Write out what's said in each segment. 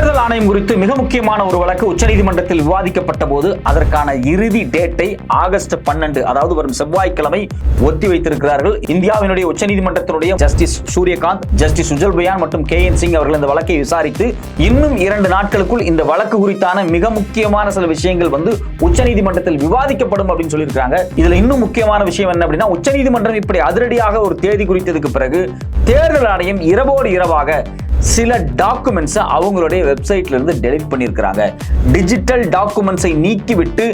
தேர்தல் ஆணையம் குறித்து மிக முக்கியமான ஒரு வழக்கு உச்சநீதிமன்றத்தில் விவாதிக்கப்பட்ட போது அதற்கான இறுதி டேட்டை ஆகஸ்ட் பன்னெண்டு அதாவது வரும் செவ்வாய்க்கிழமை ஒத்தி வைத்திருக்கிறார்கள். இந்தியாவினுடைய உச்சநீதிமன்றத்தினுடைய ஜஸ்டிஸ் சூரியகாந்த் ஜஸ்டிஸ் சுஜல் பயான் மற்றும் கே என் சிங் அவர்கள் இந்த வழக்கை விசாரித்து இன்னும் இரண்டு நாட்களுக்குள் இந்த வழக்கு குறித்தான மிக முக்கியமான சில விஷயங்கள் வந்து உச்சநீதிமன்றத்தில் விவாதிக்கப்படும் அப்படின்னு சொல்லியிருக்காங்க இதுல இன்னும் முக்கியமான விஷயம் என்ன அப்படின்னா உச்சநீதிமன்றம் இப்படி அதிரடியாக ஒரு தேதி குறித்ததுக்கு பிறகு தேர்தல் ஆணையம் இரவோடு இரவாக சில டாக்குமெண்ட்ஸை அவங்களுடைய வெப்சைட்ல இருந்து டெலிட் பண்ணியிருக்கிறாங்க. டிஜிட்டல் டாக்குமெண்ட்ஸை நீக்கிவிட்டு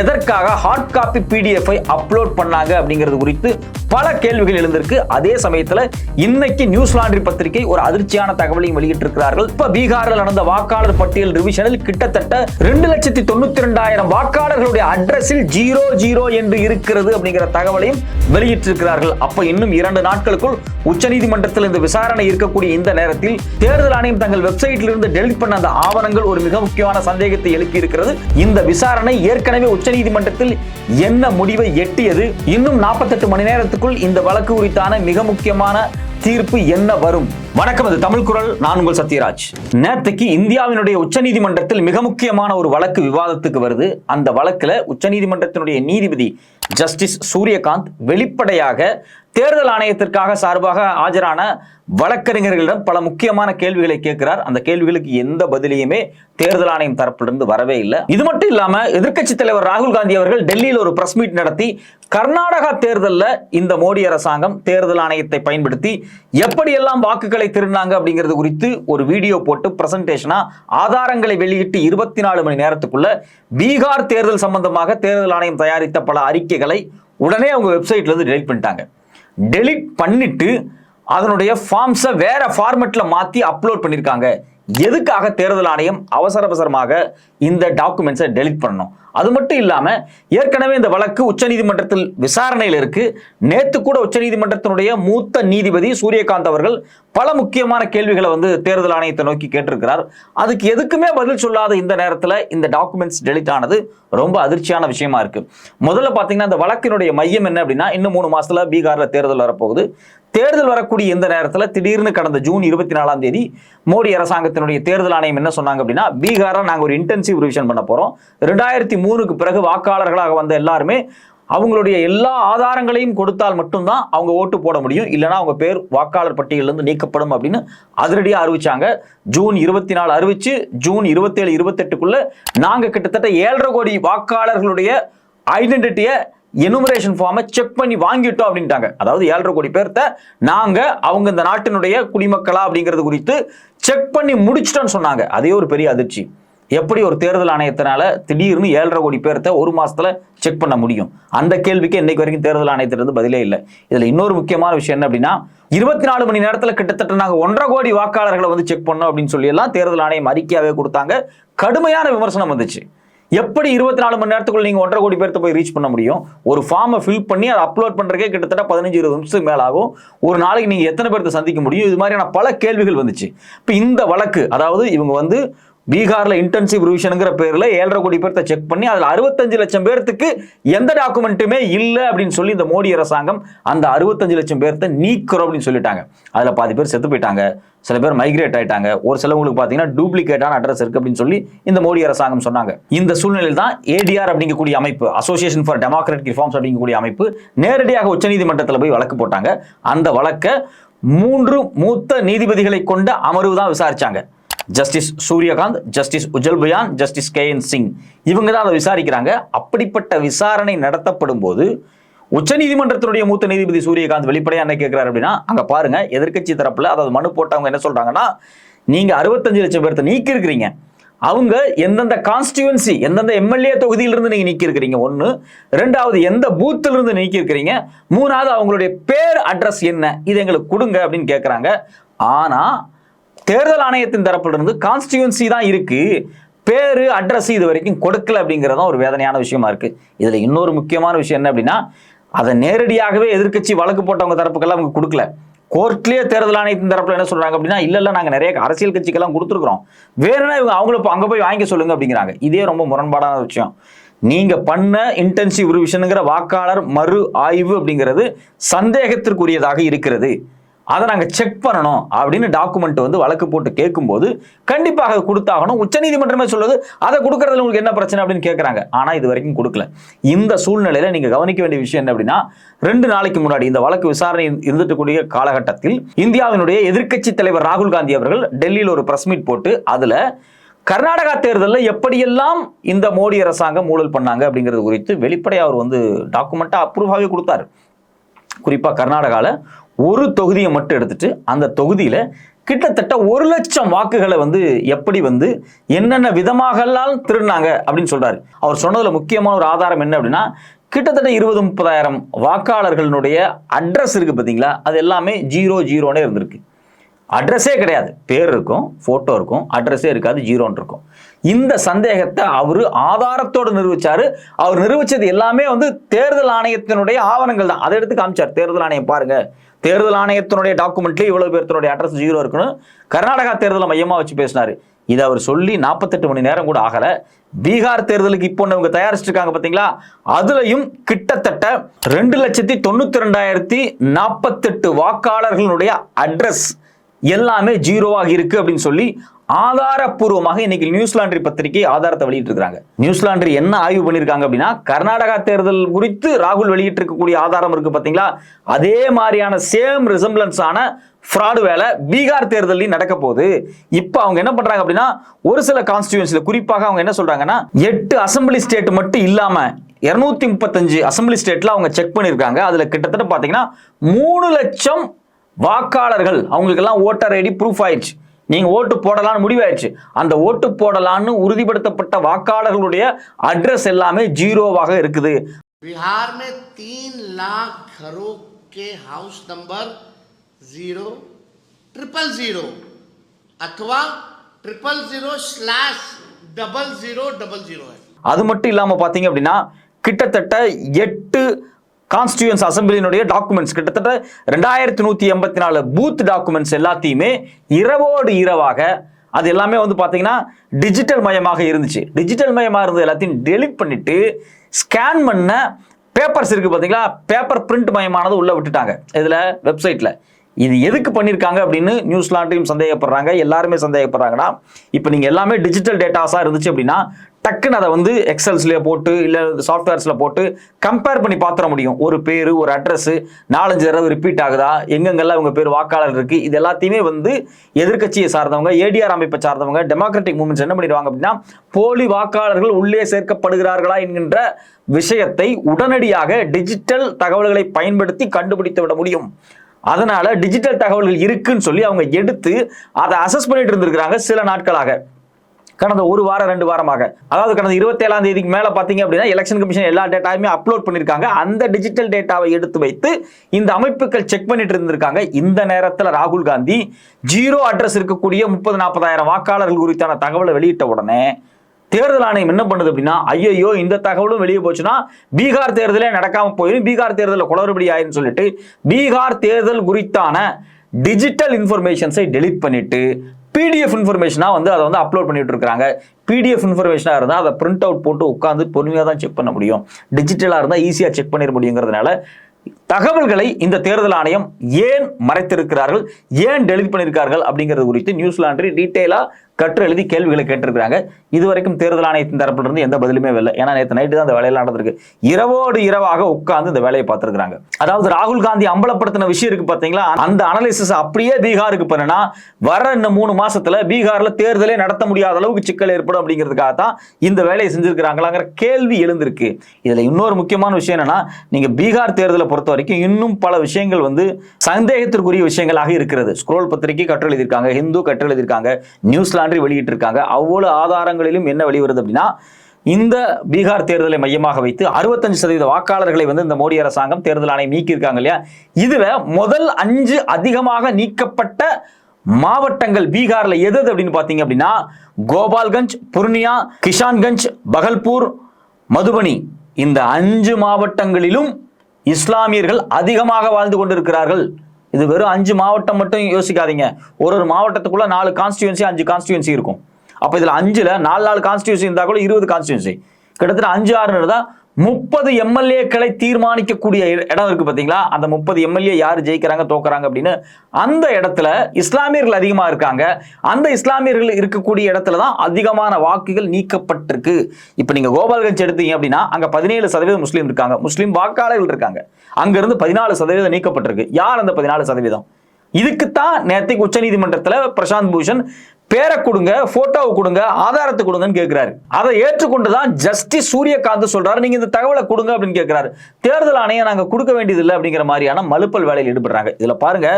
எதற்காக ஹார்ட் காப்பி பிடிஎஃப் அப்லோட் பண்ணாங்க அப்படிங்கிறது குறித்து பல கேள்விகள் எழுந்திருக்கு. அதே சமயத்தில் இன்னைக்கு நியூஸ் லாண்ட்ரி பத்திரிகை ஒரு அதிர்ச்சியான தகவலையும் வெளியிட்டிருக்கிறார்கள். இப்ப பீகாரில் நடந்த வாக்காளர் பட்டியல் ரிவிஷனில் கிட்டத்தட்ட ரெண்டு லட்சத்தி தொண்ணூத்தி ரெண்டாயிரம் வாக்காளர்களுடைய அட்ரஸில் ஜீரோ ஜீரோ என்று இருக்கிறது அப்படிங்கிற தகவலையும் வெளியிட்டிருக்கிறார்கள். அப்ப இன்னும் இரண்டு நாட்களுக்குள் உச்சநீதிமன்றத்தில் இந்த விசாரணை இருக்கக்கூடிய இந்த நேரத்தில் தேர்தல் ஆணையம் தங்கள் வெப்சைட்டில் இருந்து டெலிட் பண்ண அந்த ஆவணங்கள் ஒரு மிக முக்கியமான சந்தேகத்தை எழுப்பி இருக்கிறது. இந்த விசாரணை ஏற்கனவே உச்சநீதிமன்றத்தில் என்ன முடிவை எட்டியது? இன்னும் 48 மணி நேரத்துக்குள் இந்த வழக்கு குறித்தான மிக முக்கியமான தீர்ப்பு என்ன வரும்? வணக்கம் இது தமிழ் குரல். நான் உங்கள் சத்யராஜ். நேற்றுக்கு இந்தியாவினுடைய உச்சநீதிமன்றத்தில் மிக முக்கியமான ஒரு வழக்கு விவாதத்துக்கு வருது. அந்த வழக்கில் உச்சநீதிமன்றத்தினுடைய நீதிபதி ஜஸ்டிஸ் சூரியகாந்த் வெளிப்படையாக தேர்தல் ஆணையத்திற்காக சார்பாக ஆஜரான வழக்கறிஞர்களிடம் பல முக்கியமான கேள்விகளை கேட்கிறார். அந்த கேள்விகளுக்கு எந்த பதிலையுமே தேர்தல் ஆணையம் தரப்பிலிருந்து வரவே இல்லை. இது மட்டும் இல்லாம எதிர்க்கட்சி தலைவர் ராகுல் காந்தி அவர்கள் டெல்லியில் ஒரு பிரஸ் மீட் நடத்தி கர்நாடகா தேர்தலில் இந்த மோடி அரசாங்கம் தேர்தல் ஆணையத்தை பயன்படுத்தி எப்படியெல்லாம் வாக்குகளை திருடினாங்க? அப்படிங்கிறது குறித்து ஒரு வீடியோ போட்டு பிரசன்டேஷனா ஆதாரங்களை வெளியிட்டு இருபத்தி நாலு மணி நேரத்துக்குள்ள பீகார் தேர்தல் சம்பந்தமாக தேர்தல் ஆணையம் தயாரித்த பல அறிக்கைகளை உடனே அவங்க வெப்சைட்ல இருந்து டெலிட் பண்ணிட்டாங்க. டெலிட் பண்ணிட்டு அதனுடைய ஃபார்ம்ஸை வேற ஃபார்மெட்டில் மாற்றி அப்லோட் பண்ணியிருக்காங்க எதுக்காக தேர்தல் ஆணையம் அவசர அவசரமாக இந்த டாக்குமெண்ட்ஸை டெலிட் பண்ணணும்? அது மட்டும் இல்லாமல் ஏற்கனவே இந்த வழக்கு உச்சநீதிமன்றத்தில் விசாரணையில் இருக்கு. நேற்று கூட உச்சநீதிமன்றத்தினுடைய மூத்த நீதிபதி சூரியகாந்த் அவர்கள் பல முக்கியமான கேள்விகளை வந்து தேர்தல் ஆணையத்தை நோக்கி கேட்டிருக்கிறார். அதுக்கு எதுக்குமே பதில் சொல்லாத இந்த நேரத்தில் இந்த டாக்குமெண்ட்ஸ் டெலிட் ஆனது ரொம்ப அதிர்ச்சியான விஷயமா இருக்கு. முதல்ல பார்த்தீங்கன்னா இந்த வழக்கினுடைய மையம் என்ன அப்படின்னா இன்னும் மூணு மாசத்துல பீகார்ல தேர்தல் வரப்போகுது. தேர்தல் வரக்கூடிய இந்த நேரத்தில் திடீர்னு கடந்த ஜூன் இருபத்தி நாலாம் தேதி மோடி அரசாங்கத்தினுடைய தேர்தல் ஆணையம் என்ன சொன்னாங்க அப்படின்னா பீகாரை நாங்கள் ஒரு இன்டென்சிவ் ரிவிஷன் பண்ண போகிறோம் ரெண்டாயிரத்தி மூணுக்கு பிறகு வாக்காளர்களாக வந்த எல்லாருமே அவங்களுடைய எல்லா ஆதாரங்களையும் கொடுத்தால் மட்டும்தான் அவங்க ஓட்டு போட முடியும். இல்லைன்னா அவங்க பேர் வாக்காளர் பட்டியலிருந்து நீக்கப்படும் அப்படின்னு அதிரடியாக அறிவிச்சாங்க. ஜூன் இருபத்தி நாலு அறிவிச்சு ஜூன் இருபத்தேழு இருபத்தெட்டுக்குள்ள நாங்கள் கிட்டத்தட்ட ஏழரை கோடி வாக்காளர்களுடைய ஐடென்டிட்டியை எனுமரேஷன் ஃபார்மை செக் பண்ணி வாங்கிட்டோம் அப்படின்ட்டாங்க. அதாவது ஏழரை கோடி பேர்த்த நாங்கள் அவங்க இந்த நாட்டினுடைய குடிமக்களா அப்படிங்கிறது குறித்து செக் பண்ணி முடிச்சிட்டோன்னு சொன்னாங்க. அதே ஒரு பெரிய அதிர்ச்சி. எப்படி ஒரு தேர்தல் ஆணையத்தினால திடீர்னு ஏழரை கோடி பேர்த்த ஒரு மாசத்துல செக் பண்ண முடியும்? அந்த கேள்விக்கு இன்னைக்கு வரைக்கும் தேர்தல் ஆணையத்திலிருந்து பதிலே இல்லை. இதுல இன்னொரு முக்கியமான விஷயம் என்ன அப்படின்னா இருபத்தி நாலு மணி நேரத்துல கிட்டத்தட்ட நாங்க ஒன்றரை கோடி வாக்காளர்களை வந்து செக் பண்ணோம் அப்படின்னு சொல்லி எல்லாம் தேர்தல் ஆணையம் அறிக்கையாவே கொடுத்தாங்க. கடுமையான விமர்சனம் வந்துச்சு. எப்படி இருபத்தி நாலு மணி நேரத்துக்குள்ள நீங்க ஒன்றரை கோடி பேர்த்த போய் ரீச் பண்ண முடியும்? ஒரு ஃபார்மை ஃபில் பண்ணி அதை அப்லோட் பண்றதுக்கே கிட்டத்தட்ட பதினஞ்சு இருபது நிமிஷத்துக்கு மேலே ஆகும். ஒரு நாளைக்கு நீங்க எத்தனை பேர்த்த சந்திக்க முடியும்? இது மாதிரியான பல கேள்விகள் வந்துச்சு. இப்போ இந்த வழக்கு அதாவது இவங்க வந்து பீகார்ல இன்டென்சிவ் ரிவிஷனுங்கிற பேர்ல ஏழரை கோடி பேர்த்த செக் பண்ணி அதுல அறுபத்தஞ்சு லட்சம் பேர்த்துக்கு எந்த டாக்குமெண்ட்டுமே இல்லை அப்படின்னு சொல்லி இந்த மோடி அரசாங்கம் அந்த அறுபத்தஞ்சு லட்சம் பேர்த்த நீக்கிறோம் அப்படின்னு சொல்லிட்டாங்க. அதுல பாதி பேர் செத்து போயிட்டாங்க. சில பேர் மைக்ரேட் ஆயிட்டாங்க. ஒரு சிலவங்களுக்கு பார்த்தீங்கன்னா டூப்ளிகேட்டான அட்ரஸ் இருக்கு அப்படின்னு சொல்லி இந்த மோடி அரசாங்கம் சொன்னாங்க. இந்த சூழ்நிலையில் தான் ஏடிஆர் அப்படிங்கக்கூடிய அமைப்பு அசோசியேஷன் ஃபார் டெமோக்ராட்டிக் ரிஃபார்ம்ஸ் அப்படிங்கக்கூடிய அமைப்பு நேரடியாக உச்சநீதிமன்றத்தில் போய் வழக்கு போட்டாங்க. அந்த வழக்கை மூன்று மூத்த நீதிபதிகளை கொண்ட அமர்வு தான் விசாரிச்சாங்க. Justice Suryakant justice Ujjal Bhuyan justice K N Singh. இவங்க தான் அதை விசாரிக்கிறாங்க. அப்படிப்பட்ட விசாரணை நடத்தப்படும் போது உச்சநீதிமன்றத்தினுடைய மூத்த நீதிபதி சூரியகாந்த் வெளிப்படையா என்ன கேட்கிறார் அப்படின்னா அங்க பாருங்க எதிர்க்கட்சி தரப்புல அதாவது மனு போட்டவங்க என்ன சொல்றாங்கன்னா நீங்க அறுபத்தஞ்சு லட்சம் பேர்த்த நீக்கி இருக்கிறீங்க அவங்க எந்தெந்த கான்ஸ்டியூன்சி எந்தெந்த எம்எல்ஏ தொகுதியிலிருந்து நீங்க நீக்கியிருக்கிறீங்க. ஒன்று ரெண்டாவது எந்த பூத்துல இருந்து நீக்கிருக்கிறீங்க மூணாவது அவங்களுடைய பேர் அட்ரஸ் என்ன? இது எங்களுக்கு கொடுங்க அப்படின்னு கேட்குறாங்க ஆனால் தேர்தல் ஆணையத்தின் தரப்பிலிருந்து கான்ஸ்டியூன்சி தான் இருக்கு. பேரு அட்ரஸ் இது வரைக்கும் கொடுக்கல அப்படிங்கிறதும் ஒரு வேதனையான விஷயமா இருக்கு. இதுல இன்னொரு முக்கியமான விஷயம் என்ன அப்படின்னா அதை நேரடியாகவே எதிர்க்கட்சி வழக்கு போட்டவங்க தரப்புக்கெல்லாம் அவங்க கொடுக்கல. கோர்ட்லயே தேர்தல் ஆணையத்தின் தரப்புல என்ன சொல்றாங்க அப்படின்னா இல்ல நாங்கள் நிறைய அரசியல் கட்சிக்கெல்லாம் கொடுத்துருக்கோம் வேணும்னா இவங்க அவங்கள இப்ப அங்க போய் வாங்கிக்க சொல்லுங்க அப்படிங்கிறாங்க. இதே ரொம்ப முரண்பாடான விஷயம். நீங்க பண்ண இன்டென்சிவ் ரிவிஷனுங்கிற வாக்காளர் மறு ஆய்வு அப்படிங்கிறது சந்தேகத்திற்குரியதாக இருக்கிறது. அதை நாங்கள் செக் பண்ணணும் அப்படின்னு டாக்குமெண்ட் வந்து வழக்கு போட்டு கேட்கும்போது கண்டிப்பாக அதை கொடுத்தாகணும். உச்சநீதிமன்றமே சொல்லுது அதை கொடுக்கறதுல உங்களுக்கு என்ன பிரச்சனை அப்படின்னு கேட்குறாங்க. ஆனால் இது வரைக்கும் கொடுக்கல. இந்த சூழ்நிலையில் நீங்கள் கவனிக்க வேண்டிய விஷயம் என்ன அப்படின்னா ரெண்டு நாளைக்கு முன்னாடி இந்த வழக்கு விசாரணை இருந்துட்டு கூடிய காலகட்டத்தில் இந்தியாவினுடைய எதிர்க்கட்சி தலைவர் ராகுல் காந்தி அவர்கள் டெல்லியில் ஒரு பிரஸ் மீட் போட்டு அதில் கர்நாடகா தேர்தலில் எப்படியெல்லாம் இந்த மோடி அரசாங்கம் ஊழல் பண்ணாங்க அப்படிங்கிறது குறித்து வெளிப்படையாக அவர் வந்து டாக்குமெண்ட்டாக அப்ரூவாகவே கொடுத்தாரு. குறிப்பாக கர்நாடகாவில் ஒரு தொகுதியை மட்டும் எடுத்துட்டு அந்த தொகுதியில் கிட்டத்தட்ட ஒரு லட்சம் வாக்குகளை வந்து எப்படி வந்து என்னென்ன விதமாகலாம் திருடினாங்க அப்படின்னு சொல்றாரு. அவர் சொன்னதுல முக்கியமான ஒரு ஆதாரம் என்ன அப்படின்னா கிட்டத்தட்ட இருபது முப்பதாயிரம் வாக்காளர்களுடைய அட்ரஸ் இருக்கு பார்த்தீங்களா அது எல்லாமே ஜீரோ ஜீரோனே இருந்திருக்கு. அட்ரஸே கிடையாது. பேர் இருக்கும் ஃபோட்டோ இருக்கும் அட்ரஸே இருக்காது ஜீரோன்னு இருக்கும். இந்த சந்தேகத்தை அவர் ஆதாரத்தோடு நிரூபிச்சாரு. அவர் நிரூபிச்சது எல்லாமே வந்து தேர்தல் ஆணையத்தினுடைய ஆவணங்கள் தான் அதை எடுத்து காமிச்சார். தேர்தல் ஆணையம் பாருங்க. தேர்தல் ஆணையத்தினுடைய டாக்குமெண்ட்லேயே இவ்வளோ பேர்த்தனுடைய அட்ரஸ் ஜீரோ இருக்குன்னு கர்நாடகா தேர்தலை மையமா வச்சு பேசினார். இதை அவர் சொல்லி நாற்பத்தெட்டு மணி நேரம் கூட ஆகலை. பீகார் தேர்தலுக்கு இப்போ இவங்க தயாரிச்சிட்டு இருக்காங்க பார்த்தீங்களா அதுலயும் கிட்டத்தட்ட ரெண்டு லட்சத்தி தொண்ணூத்தி ரெண்டாயிரத்தி நாற்பத்தெட்டு வாக்காளர்களுடைய அட்ரஸ் எல்லாமே ஜீரோவாக இருக்குது அப்படின்னு சொல்லி ஆதாரப்பூர்வமாக இன்னைக்கு நியூசிலாண்டரி பத்திரிகை ஆதாரத்தை வெளியிட்டு இருக்காங்க நியூசிலாண்டரி என்ன ஆய்வு பண்ணியிருக்காங்க அப்படின்னா கர்நாடகா தேர்தல் குறித்து ராகுல் வெளியிட்டு இருக்கக்கூடிய ஆதாரம் இருக்கு பாத்தீங்களா அதே மாதிரியான சேம் ரிசம்பிளன்ஸ் ஆன ஃப்ராடு வேலை பீகார் தேர்தலையும் நடக்க போகுது. இப்போ அவங்க என்ன பண்றாங்க அப்படின்னா ஒரு சில கான்ஸ்டியூன்சில குறிப்பாக அவங்க என்ன சொல்றாங்கன்னா எட்டு அசம்பிளி ஸ்டேட் மட்டும் இல்லாம இருநூத்தி முப்பத்தஞ்சு அசம்பிளி ஸ்டேட்ல அவங்க செக் பண்ணியிருக்காங்க. அதுல கிட்டத்தட்ட பாத்தீங்கன்னா மூணு லட்சம் வாக்காளர்கள் அவங்களுக்கெல்லாம் ஓட்டர் ஐடி ப்ரூஃப் ஆயிடுச்சு. நீங்க ஓட்டு போடலாம்னு முடிவாயிடுச்சு அந்த ஓட்டு போடலாம்னு உறுதிப்படுத்தப்பட்ட வாக்காளர்களுடைய அட்ரஸ் எல்லாமே ஜீரோவாக இருக்குது बिहार में तीन लाख घरों के house number zero triple zero अथवा triple zero slash double zero double zero है அது மட்டும் இல்லாம பாத்தீங்க அப்படின்னா கிட்டத்தட்ட எட்டு கான்ஸ்டியூன்ஸ் அசம்பிளியினுடைய டாக்குமெண்ட்ஸ் கிட்டத்தட்ட ரெண்டாயிரத்தி நூத்தி எண்பத்தி நாலு பூத் டாக்குமெண்ட்ஸ் எல்லாத்தையுமே இரவோடு இரவாக அது எல்லாமே வந்து பாத்தீங்கன்னா டிஜிட்டல் மயமாக இருந்துச்சு. டிஜிட்டல் மயமாக இருந்தது எல்லாத்தையும் டெலிட் பண்ணிட்டு ஸ்கேன் பண்ண பேப்பர்ஸ் இருக்கு பாத்தீங்களா? பேப்பர் பிரிண்ட் மயமானது உள்ள விட்டுட்டாங்க. இதுல வெப்சைட்ல இது எதுக்கு பண்ணியிருக்காங்க அப்படின்னு நியூஸ்லாண்டையும் சந்தேகப்படுறாங்க. எல்லாருமே சந்தேகப்படுறாங்கன்னா இப்போ நீங்கள் எல்லாமே டிஜிட்டல் டேட்டாஸாக இருந்துச்சு அப்படின்னா டக்குன்னு அதை வந்து எக்ஸல்ஸ்லேயே போட்டு இல்லை சாஃப்ட்வேர்ஸில் போட்டு கம்பேர் பண்ணி பார்த்துட முடியும். ஒரு பேர் ஒரு அட்ரஸ்ஸு நாலஞ்சு தடவை ரிப்பீட் ஆகுதா? எங்கெங்கெல்லாம் இவங்க பேர் வாக்காளர் இருக்குது இது எல்லாத்தையுமே வந்து எதிர்க்கட்சியை சார்ந்தவங்க ஏடிஆர் அமைப்பை சார்ந்தவங்க டெமோக்ராட்டிக் மூமெண்ட்ஸ் என்ன பண்ணிடுவாங்க அப்படின்னா போலி வாக்காளர்கள் உள்ளே சேர்க்கப்படுகிறார்களா என்கின்ற விஷயத்தை உடனடியாக டிஜிட்டல் தகவல்களை பயன்படுத்தி கண்டுபிடித்து விட முடியும். அதனால டிஜிட்டல் தகவல்கள் இருக்குன்னு சொல்லி அவங்க எடுத்து அதை அசஸ் பண்ணிட்டு இருந்திருக்கிறாங்க சில நாட்களாக. கடந்த ஒரு வாரம் ரெண்டு வாரமாக. அதாவது கடந்த இருபத்தேழாம் தேதிக்கு மேல பாத்தீங்க அப்படின்னா எலெக்ஷன் கமிஷன் எல்லா டேட்டாவுமே அப்லோட் பண்ணிருக்காங்க. அந்த டிஜிட்டல் டேட்டாவை எடுத்து வைத்து இந்த அமைப்புகள் செக் பண்ணிட்டு இருந்திருக்காங்க. இந்த நேரத்தில் ராகுல் காந்தி ஜீரோ அட்ரஸ் இருக்கக்கூடிய முப்பது நாற்பதாயிரம் வாக்காளர்கள் குறித்தான தகவலை வெளியிட்ட உடனே தேர்தல் ஆணையம் என்ன பண்ணுது அப்படின்னா ஐயோ இந்த தகவலும் வெளியே போச்சுன்னா பீகார் தேர்தலே நடக்காம போயிடும் பீகார் தேர்தலில் குளறுபடி ஆயிரும் சொல்லிட்டு பீகார் தேர்தல் குறித்தான டிஜிட்டல் இன்ஃபர்மேஷன்ஸை டெலீட் பண்ணிட்டு பிடிஎஃப் இன்ஃபர்மேஷனாக வந்து அதை வந்து அப்லோட் பண்ணிட்டு இருக்காங்க பிடிஎஃப் இன்ஃபர்மேஷனாக இருந்தால் அதை பிரிண்ட் அவுட் போட்டு உட்காந்து பொறுமையாக தான் செக் பண்ண முடியும். டிஜிட்டலாக இருந்தால் ஈஸியாக செக் பண்ணிட முடியுங்கிறதுனால தகவல்களை இந்த தேர்தல் ஆணையம் ஏன் மறைத்திருக்கிறார்கள்? ஏன் டெலிட் பண்ணியிருக்கார்கள் அப்படிங்கிறது குறித்து நியூசிலாண்டரி டீட்டெயிலாக கற்று எழுதி கேள்விகளை கேட்டிருக்கிறாங்க. இதுவரைக்கும் தேர்தல் ஆணையத்தின் தரப்பிலிருந்து எந்த பதிலுமே இல்லை ஏன்னா நேற்று நைட்டு தான் அந்த வேலையெல்லாம் நடந்திருக்கு. இரவோடு இரவாக உட்கார்ந்து இந்த வேலையை பார்த்துருக்காங்க அதாவது ராகுல் காந்தி அம்பலப்படுத்தின விஷயம் இருக்கு பாத்தீங்களா அந்த அனலிசிஸ் அப்படியே பீகாருக்கு பண்ணனா வர இன்னும் மூணு மாசத்துல பீகார்ல தேர்தலே நடத்த முடியாத அளவுக்கு சிக்கல் ஏற்படும் அப்படிங்கிறதுக்காக தான் இந்த வேலையை செஞ்சிருக்கிறாங்களாங்கிற கேள்வி எழுந்திருக்கு. இதுல இன்னொரு முக்கியமான விஷயம் என்னன்னா நீங்க பீகார் தேர்தலை பொறுத்த வரைக்கும் இன்னும் பல விஷயங்கள் வந்து சந்தேகத்திற்குரிய விஷயங்களாக இருக்கிறது. ஸ்க்ரோல் பத்திரிகை கற்று எழுதியிருக்காங்க ஹிந்து கற்று எழுதியிருக்காங்க நியூசிலாண்டரி வெளியிட்டு இருக்காங்க அவ்வளவு ஆதாரங்களிலும் என்ன வெளிவருது அப்படின்னா இந்த பீகார் தேர்தலை மையமாக வைத்து அறுபத்தஞ்சு சதவீத வாக்காளர்களை வந்து இந்த மோடி அரசாங்கம் தேர்தல் ஆணையம் நீக்கியிருக்காங்க இல்லையா? இதுல முதல் அஞ்சு அதிகமாக நீக்கப்பட்ட மாவட்டங்கள் பீகார்ல எது அப்படின்னு பாத்தீங்க அப்படின்னா கோபால்கஞ்ச் புர்னியா கிஷான்கஞ்ச் பகல்பூர் மதுபனி. இந்த அஞ்சு மாவட்டங்களிலும் இஸ்லாமியர்கள் அதிகமாக வாழ்ந்து கொண்டிருக்கிறார்கள். இது வெறும் அஞ்சு மாவட்டம் மட்டும் யோசிக்காதீங்க. ஒரு ஒரு மாவட்டத்துக்குள்ள நாலு கான்ஸ்டியூன்சி அஞ்சு கான்ஸ்டியூன்சி இருக்கும். அப்போ இதில் அஞ்சில் நாலு நாலு கான்ஸ்டியூன்சி இருந்தால் கூட இருபது கான்ஸ்டியூன்சி கிட்டத்தட்ட அஞ்சு ஆறுன்னு தான் முப்பது எம்எல்ஏக்களை தீர்மானிக்கக்கூடிய இடம் இருக்கு பார்த்தீங்களா அந்த முப்பது எம்எல்ஏ யார் ஜெயிக்கிறாங்க தோக்குறாங்க அப்படின்னு அந்த இடத்துல இஸ்லாமியர்கள் அதிகமாக இருக்காங்க. அந்த இஸ்லாமியர்கள் இருக்கக்கூடிய இடத்துல தான் அதிகமான வாக்குகள் நீக்கப்பட்டிருக்கு. இப்போ நீங்கள் கோபால்கஞ்ச் எடுத்தீங்க அப்படின்னா அங்கே பதினேழு சதவீதம் முஸ்லீம் இருக்காங்க. முஸ்லீம் வாக்காளர்கள் இருக்காங்க. அங்கேருந்து பதினாலு சதவீதம் நீக்கப்பட்டிருக்கு. யார் அந்த பதினாலு சதவீதம்? இதுக்குத்தான் நேற்றுக்கு உச்சநீதிமன்றத்தில் பிரசாந்த் பூஷன் பேரை கொடுங்க போட்டோவை கொடுங்க ஆதாரத்தை கொடுங்கன்னு கேட்கிறாரு அதை ஏற்றுக்கொண்டு தான் ஜஸ்டிஸ் சூரியகாந்த் சொல்றாரு. நீங்க இந்த தகவலை கொடுங்க அப்படின்னு கேட்கிறாரு தேர்தல் ஆணையம் நாங்க கொடுக்க வேண்டியதில்லை அப்படிங்கிற மாதிரியான மலுப்பல் வேலையில் ஈடுபடுறாங்க. இதுல பாருங்க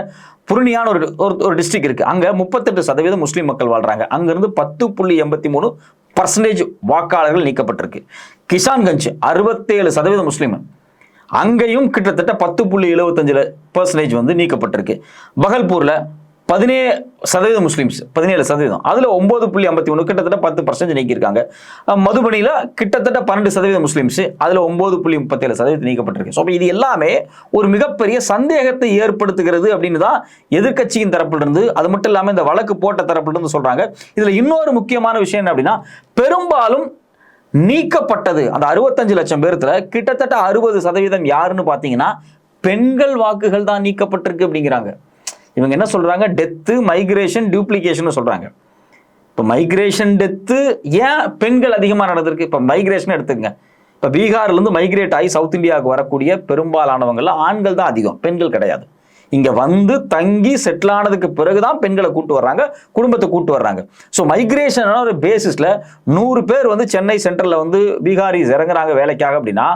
புருணியான ஒரு ஒரு ஒரு டிஸ்ட்ரிக்ட் இருக்கு. அங்க முப்பத்தெட்டு சதவீதம் முஸ்லீம் மக்கள் வாழ்றாங்க. அங்கிருந்து பத்து புள்ளி எண்பத்தி மூணு பர்சன்டேஜ் வாக்காளர்கள் நீக்கப்பட்டிருக்கு. கிஷான்கஞ்ச் அறுபத்தேழு சதவீதம் முஸ்லீம். அங்கேயும் கிட்டத்தட்ட பத்து புள்ளி எழுபத்தஞ்சில் பர்சன்டேஜ் வந்து நீக்கப்பட்டிருக்கு. பகல்பூரில் பதினே சதவீதம் முஸ்லீம்ஸ் பதினேழு சதவீதம். அதில் ஒம்பது புள்ளி ஐம்பத்தி ஒன்று கிட்டத்தட்ட பத்து பர்சன்ட் நீக்கியிருக்காங்க. மதுபனியில் கிட்டத்தட்ட பன்னெண்டு சதவீதம் முஸ்லீம்ஸ் அதில் ஒம்பது புள்ளி முப்பத்தேழு சதவீதம் நீக்கப்பட்டிருக்கு. ஸோ இது எல்லாமே ஒரு மிகப்பெரிய சந்தேகத்தை ஏற்படுத்துகிறது அப்படின்னு தான் எதிர்க்கட்சியின் தரப்பிலிருந்து அது மட்டும் இல்லாமல் இந்த வழக்கு போட்ட தரப்பிலிருந்து சொல்கிறாங்க இதில் இன்னொரு முக்கியமான விஷயம் என்ன அப்படின்னா பெரும்பாலும் நீக்கப்பட்டது அந்த அறுபத்தஞ்சு லட்சம் பேர்த்துல கிட்டத்தட்ட அறுபது சதவீதம் யாருன்னு பார்த்தீங்கன்னா பெண்கள் வாக்குகள் தான் நீக்கப்பட்டிருக்கு அப்படிங்கிறாங்க. இவங்க என்ன சொல்றாங்க? டெத்து மைக்ரேஷன் டியூப்ளிகேஷன் சொல்றாங்க. இப்போ மைக்ரேஷன் டெத்து ஏன் பெண்கள் அதிகமாக நடந்திருக்கு? இப்போ மைக்ரேஷன் எடுத்துக்கங்க. இப்போ பீகார்லேருந்து மைக்ரேட் ஆகி சவுத் இந்தியாவுக்கு வரக்கூடிய பெரும்பாலானவங்களில் ஆண்கள் தான் அதிகம் பெண்கள் கிடையாது. இங்கே வந்து தங்கி செட்டில் ஆனதுக்கு பிறகுதான் பெண்களை கூட்டு வர்றாங்க குடும்பத்தை கூட்டு வர்றாங்க. ஸோ மைக்ரேஷன் ஒரு பேசிஸில் நூறு பேர் வந்து சென்னை சென்டரில் வந்து பீகாரிஸ் இறங்குறாங்க வேலைக்காக அப்படின்னா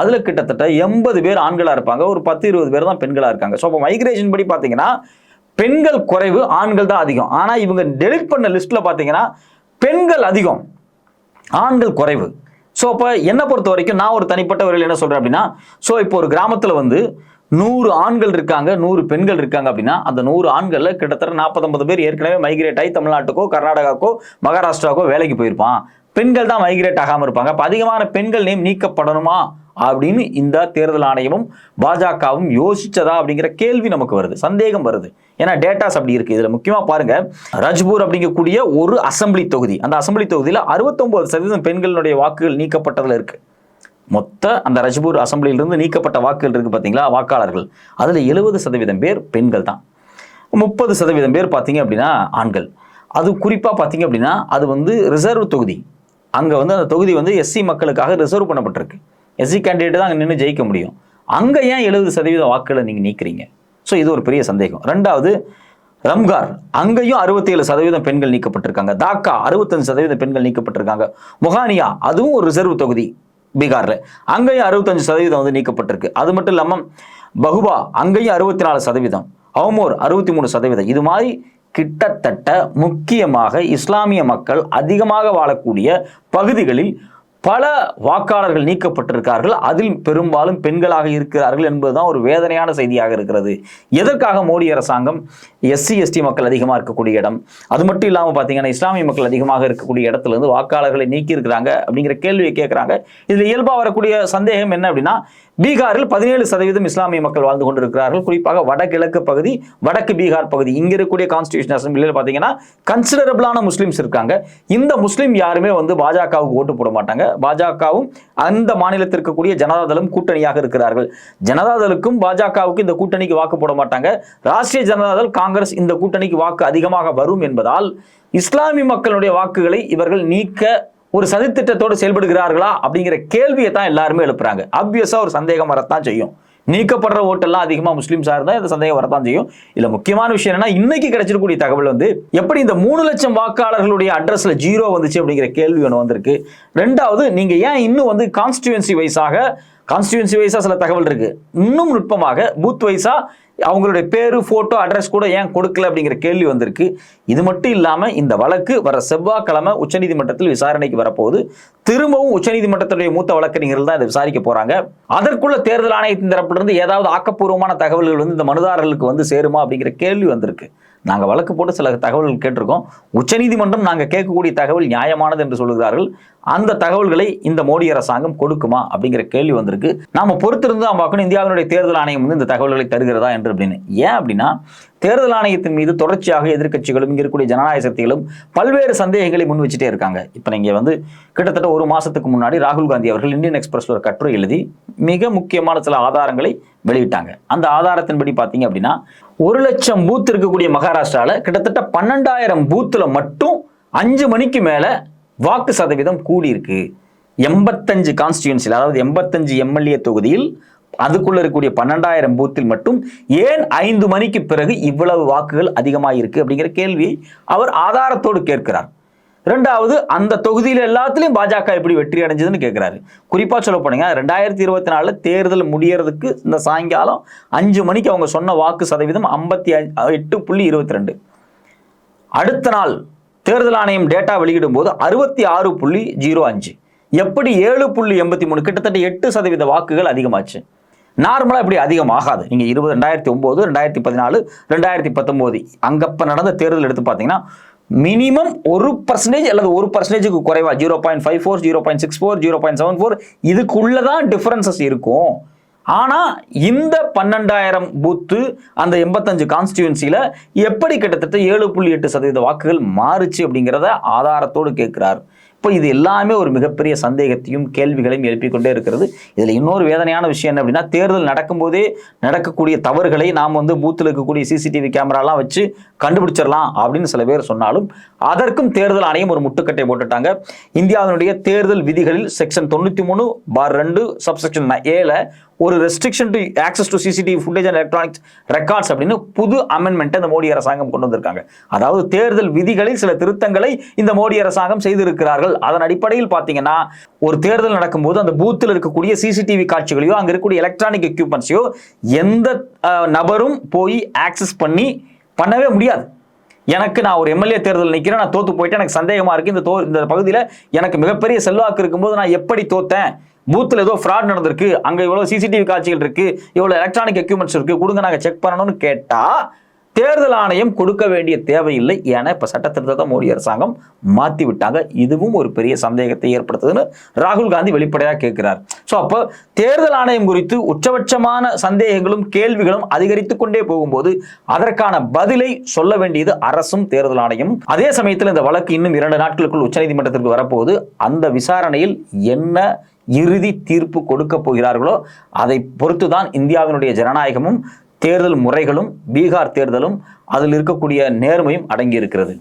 அதில் கிட்டத்தட்ட எண்பது பேர் ஆண்களாக இருப்பாங்க ஒரு பத்து இருபது பேர் தான் பெண்களாக இருக்காங்க. ஸோ அப்போ மைக்ரேஷன் படி பார்த்தீங்கன்னா பெண்கள் குறைவு ஆண்கள் தான் அதிகம். ஆனால் இவங்க டெலிட் பண்ண லிஸ்ட்டில் பார்த்தீங்கன்னா பெண்கள் அதிகம் ஆண்கள் குறைவு. ஸோ அப்போ என்னை பொறுத்த வரைக்கும் நான் ஒரு தனிப்பட்ட வரையில் என்ன சொல்கிறேன் அப்படின்னா ஸோ இப்போ ஒரு கிராமத்தில் வந்து நூறு ஆண்கள் இருக்காங்க நூறு பெண்கள் இருக்காங்க அப்படின்னா அந்த நூறு ஆண்களில் கிட்டத்தட்ட நாற்பத்தொம்பது பேர் ஏற்கனவே மைக்ரேட் ஆகி தமிழ்நாட்டுக்கோ கர்நாடகாக்கோ மகாராஷ்டிராவுக்கோ வேலைக்கு போயிருப்பான். பெண்கள் தான் மைக்ரேட் ஆகாமல் இருப்பாங்க. அப்போ அதிகமான பெண்கள் நேம் நீக்கப்படணுமா? அப்படின்னு இந்த தேர்தல் ஆணையமும் பாஜகவும் யோசிச்சதா அப்படிங்கிற கேள்வி நமக்கு வருது. சந்தேகம் வருது. ஏன்னா டேட்டாஸ் அப்படி இருக்கு. இதுல முக்கியமா பாருங்க ரஜ்பூர் அப்படிங்கக்கூடிய ஒரு அசெம்பிளி தொகுதி. அந்த அசம்பிளி தொகுதியில 69% சதவீதம் பெண்களுடைய வாக்குகள் நீக்கப்பட்டதுல இருக்கு. மொத்த அந்த ரஜ்பூர் அசம்பிளியிலிருந்து நீக்கப்பட்ட வாக்குகள் இருக்கு பாத்தீங்களா? வாக்காளர்கள். அதுல எழுபது சதவீதம் பேர் பெண்கள் தான். முப்பது சதவீதம் பேர் பார்த்தீங்க அப்படின்னா ஆண்கள். அது குறிப்பாக பார்த்தீங்க அப்படின்னா அது வந்து ரிசர்வ் தொகுதி. அங்கே வந்து அந்த தொகுதி வந்து எஸ்சி மக்களுக்காக ரிசர்வ் பண்ணப்பட்டிருக்கு. எஸ்சி கேண்டிடேட் தான் அங்கே நின்று ஜெயிக்க முடியும். அங்கே ஏன் எழுபது சதவீத வாக்குகளை நீங்கள் நீக்கிறீங்க? ஸோ இது ஒரு பெரிய சந்தேகம். ரெண்டாவது ரம்கார் அங்கேயும் அறுபத்தேழு சதவீதம் பெண்கள் நீக்கப்பட்டிருக்காங்க. தாக்கா அறுபத்தஞ்சு சதவீதம் பெண்கள் நீக்கப்பட்டிருக்காங்க. முகானியா அதுவும் ஒரு ரிசர்வ் தொகுதி பீகாரில். அங்கேயும் அறுபத்தஞ்சு சதவீதம் வந்து நீக்கப்பட்டிருக்கு. அது மட்டும் இல்லாமல் பகுபா அங்கேயும் அறுபத்தி நாலு சதவீதம். அவமோர் அறுபத்தி மூணு சதவீதம். இது மாதிரி கிட்டத்தட்ட முக்கியமாக இஸ்லாமிய மக்கள் அதிகமாக வாழக்கூடிய பகுதிகளில் பல வாக்காளர்கள் நீக்கப்பட்டிருக்கார்கள். அதில் பெரும்பாலும் பெண்களாக இருக்கிறார்கள் என்பதுதான் ஒரு வேதனையான செய்தியாக இருக்கிறது. எதற்காக மோடி அரசாங்கம் எஸ்சி எஸ்டி மக்கள் அதிகமாக இருக்கக்கூடிய இடம்? அது மட்டும் இல்லாமல் பார்த்தீங்கன்னா இஸ்லாமிய மக்கள் அதிகமாக இருக்கக்கூடிய இடத்துல இருந்து வாக்காளர்களை நீக்கி இருக்கிறாங்க அப்படிங்கிற கேள்வியை கேட்குறாங்க இதில் இயல்பாக வரக்கூடிய சந்தேகம் என்ன அப்படின்னா பீகாரில் பதினேழு சதவீதம் இஸ்லாமிய மக்கள் வாழ்ந்து கொண்டிருக்கிறார்கள். குறிப்பாக வடகிழக்கு பகுதி வடக்கு பீகார் பகுதி. இங்கே இருக்கக்கூடிய கான்ஸ்டியூஷன் அசம்பிளியில் பார்த்தீங்கன்னா கன்சிடரபிளான முஸ்லீம்ஸ் இருக்காங்க. இந்த முஸ்லீம் யாருமே வந்து பாஜகவுக்கு ஓட்டு போட மாட்டாங்க. பாஜகவும் அந்த மாநிலத்தில் இருக்கக்கூடிய ஜனதாதளம் கூட்டணியாக இருக்கிறார்கள். ஜனதாதளுக்கும் பாஜகவுக்கு இந்த கூட்டணிக்கு வாக்கு போட மாட்டாங்க. ராஷ்டிரிய ஜனதாதள் காங்கிரஸ் இந்த கூட்டணிக்கு வாக்கு அதிகமாக வரும் என்பதால் இஸ்லாமிய மக்களுடைய வாக்குகளை இவர்கள் நீக்க ஒரு சதித்திட்டத்தோடு செயல்படுகிறார்களா அப்படிங்கிற கேள்வியை தான் எல்லாருமே எழுப்புறாங்க. ஆப்வியஸா ஒரு சந்தேகம் வரத்தான் செய்யும். நீக்கப்படுற ஓட்டெல்லாம் அதிகமாக முஸ்லீம்ஸாக இருந்தால் இந்த சந்தேகம் வரத்தான் செய்யும். இதில் முக்கியமான விஷயம் என்னன்னா இன்னைக்கு கிடைச்சிருக்கக்கூடிய தகவல் வந்து எப்படி இந்த மூணு லட்சம் வாக்காளர்களுடைய அட்ரஸில் ஜீரோ வந்துச்சு அப்படிங்கிற கேள்வி ஒன்று வந்திருக்கு. ரெண்டாவது நீங்கள் ஏன் இன்னும் வந்து கான்ஸ்டியூன்சி வைஸாக கான்ஸ்டியூன்சி வைஸாக சில தகவல் இருக்குது இன்னும் நுட்பமாக பூத் வைஸாக அவங்களுடைய பேர் ஃபோட்டோ அட்ரஸ் கூட ஏன் கொடுக்கல அப்படிங்கிற கேள்வி வந்திருக்கு. இது மட்டும் இல்லாமல் இந்த வழக்கு வர செவ்வாய்க்கிழமை உச்சநீதிமன்றத்தில் விசாரணைக்கு வரப்போகுது. திரும்பவும் உச்சநீதிமன்றத்துடைய மூத்த வழக்கறிஞர்கள் தான் இதை விசாரிக்க போகிறாங்க அதற்குள்ள தேர்தல் ஆணையத்தின் தரப்பிலிருந்து ஏதாவது ஆக்கப்பூர்வமான தகவல்கள் வந்து இந்த மனுதாரர்களுக்கு வந்து சேருமா அப்படிங்கிற கேள்வி வந்திருக்கு. நாங்கள் வழக்கு போட்டு சில தகவல்கள் கேட்டிருக்கோம். உச்சநீதிமன்றம் நாங்கள் கேட்கக்கூடிய தகவல் நியாயமானது என்று சொல்கிறார்கள் அந்த தகவல்களை இந்த மோடி அரசாங்கம் கொடுக்குமா அப்படிங்கிற கேள்வி வந்திருக்கு. நாம பொறுத்திருந்து தான் பார்க்கணும். இந்தியாவினுடைய தேர்தல் ஆணையம் வந்து இந்த தகவல்களை தருகிறதா என்று அப்படின்னு. ஏன் அப்படின்னா தேர்தல் ஆணையத்தின் மீது தொடர்ச்சியாக எதிர்க்கட்சிகளும் இங்கே இருக்கக்கூடிய ஜனநாயக சக்திகளும் பல்வேறு சந்தேகங்களை முன் வச்சுட்டே இருக்காங்க. இப்போ நீங்கள் வந்து கிட்டத்தட்ட ஒரு மாதத்துக்கு முன்னாடி ராகுல் காந்தி அவர்கள் இந்தியன் எக்ஸ்பிரஸ் ஒரு கட்டுரை எழுதி மிக முக்கியமான சில ஆதாரங்களை வெளியிட்டாங்க. அந்த ஆதாரத்தின்படி பார்த்தீங்க அப்படின்னா ஒரு லட்சம் பூத் இருக்கக்கூடிய மகாராஷ்டிரால கிட்டத்தட்ட பன்னெண்டாயிரம் பூத்துல மட்டும் அஞ்சு மணிக்கு மேல வாக்கு சதவீதம் கூடியிருக்கு. எண்பத்தஞ்சு கான்ஸ்டியூன்சியில் அதாவது எண்பத்தஞ்சு எம்எல்ஏ தொகுதியில் அதுக்குள்ள இருக்கக்கூடிய பன்னெண்டாயிரம் பூத்தில் மட்டும் ஏன் ஐந்து மணிக்கு பிறகு இவ்வளவு வாக்குகள் அதிகமாக இருக்கு அப்படிங்கிற கேள்வியை அவர் ஆதாரத்தோடு கேட்கிறார். ரெண்டாவது அந்த தொகுதியில் எல்லாத்துலயும் பாஜக எப்படி வெற்றி அடைஞ்சதுன்னு கேட்கிறாரு குறிப்பா சொல்ல போனீங்க ரெண்டாயிரத்தி இருபத்தி நாலில் தேர்தல் முடியறதுக்கு இந்த சாயங்காலம் அஞ்சு மணிக்கு அவங்க சொன்ன வாக்கு சதவீதம் ஐம்பத்தி எட்டு புள்ளி இருபத்தி ரெண்டு அடுத்த நாள் தேர்தல் ஆணையம் டேட்டா வெளியிடும் போது அறுபத்தி ஆறு புள்ளி ஜீரோ அஞ்சு. எப்படி ஏழு புள்ளி எண்பத்தி மூணு? கிட்டத்தட்ட எட்டு சதவீத வாக்குகள் அதிகமாச்சு. நார்மலாக இப்படி அதிகமாகாது. நீங்கள் இருபது ரெண்டாயிரத்தி ஒம்பது ரெண்டாயிரத்தி பதினாலு ரெண்டாயிரத்தி பத்தொம்போது. அங்கப்போ நடந்த தேர்தல் எடுத்து பார்த்தீங்கன்னா மினிமம் ஒரு பர்சன்டேஜ் அல்லது ஒரு பர்சன்டேஜுக்கு குறைவா? Zero point five four zero point six four zero point seven four இதுக்குள்ளே தான் டிஃப்ரென்சஸ் இருக்கும். ஆனால் இந்த பன்னெண்டாயிரம் பூத்து அந்த எண்பத்தஞ்சு கான்ஸ்டியூன்சியில் எப்படி கிட்டத்தட்ட ஏழு புள்ளி எட்டு சதவீத வாக்குகள் மாறுச்சு அப்படிங்கிறத ஆதாரத்தோடு கேட்குறாரு. இப்போ இது எல்லாமே ஒரு மிகப்பெரிய சந்தேகத்தையும் கேள்விகளையும் எழுப்பிக்கொண்டே இருக்கிறது. இதில் இன்னொரு வேதனையான விஷயம் என்ன அப்படின்னா தேர்தல் நடக்கும்போதே நடக்கக்கூடிய தவறுகளை நாம் வந்து பூத்தில் இருக்கக்கூடிய சிசிடிவி கேமராலாம் வச்சு கண்டுபிடிச்சிடலாம் அப்படின்னு சில பேர் சொன்னாலும் அதற்கும் தேர்தல் ஆணையம் ஒரு முட்டுக்கட்டை போட்டுட்டாங்க. இந்தியாவினுடைய தேர்தல் விதிகளில் செக்ஷன் தொண்ணூற்றி மூணு பார் ரெண்டு சப்செக்ஷன் ஏல ஒரு restriction to access to CCTV footage and electronics records அப்படின்னு புது அமெண்ட்மெண்ட்டை இந்த மோடி அரசாங்கம் கொண்டு வந்திருக்காங்க. அதாவது தேர்தல் விதிகளில் சில திருத்தங்களை இந்த மோடி அரசாங்கம் செய்திருக்கிறார்கள். அதன் அடிப்படையில் பார்த்தீங்கன்னா ஒரு தேர்தல் நடக்கும்போது அந்த பூத்தில் இருக்கக்கூடிய சிசிடிவி காட்சிகளையோ அங்கே இருக்கக்கூடிய எலக்ட்ரானிக் எக்யூப்மெண்ட்ஸையோ எந்த நபரும் போய் ஆக்சஸ் பண்ணி பண்ணவே முடியாது. எனக்கு நான் ஒரு எம்எல்ஏ தேர்தல் நிற்கிறேன் நான் தோத்து போயிட்டு எனக்கு சந்தேகமாக இருக்குது இந்த தோ இந்த பகுதியில் எனக்கு மிகப்பெரிய செல்வாக்கு இருக்கும்போது நான் எப்படி தோத்தேன்? பூத்தில் ஏதோ ஃப்ராட் நடந்திருக்கு. அங்கே இவ்வளோ சிசிடிவி காட்சிகள் இருக்கு. இவ்வளோ எலக்ட்ரானிக் எக்யூப்மெண்ட்ஸ் இருக்கு. கொடுங்க நாங்கள் செக் பண்ணணும்னு கேட்டா தேர்தல் ஆணையம் கொடுக்க வேண்டிய தேவையில்லை ஏன்னா இப்போ சட்டத்திருத்தத்தை மோடி அரசாங்கம் மாற்றி விட்டாங்க. இதுவும் ஒரு பெரிய சந்தேகத்தை ஏற்படுத்துதுன்னு ராகுல் காந்தி வெளிப்படையாக கேட்கிறார் ஸோ அப்போ தேர்தல் ஆணையம் குறித்து உச்சபட்சமான சந்தேகங்களும் கேள்விகளும் அதிகரித்து கொண்டே போகும்போது அதற்கான பதிலை சொல்ல வேண்டியது அரசும் தேர்தல் ஆணையம் அதே சமயத்தில் இந்த வழக்கு இன்னும் இரண்டு நாட்களுக்குள் உச்சநீதிமன்றத்திற்கு வரப்போகுது. அந்த விசாரணையில் என்ன இறுதி தீர்ப்பு கொடுக்க போகிறார்களோ அதை பொறுத்துதான் இந்தியாவினுடைய ஜனநாயகமும் தேர்தல் முறைகளும் பீகார் தேர்தலும் அதில் இருக்கக்கூடிய நேர்மையும் அடங்கியிருக்கிறது.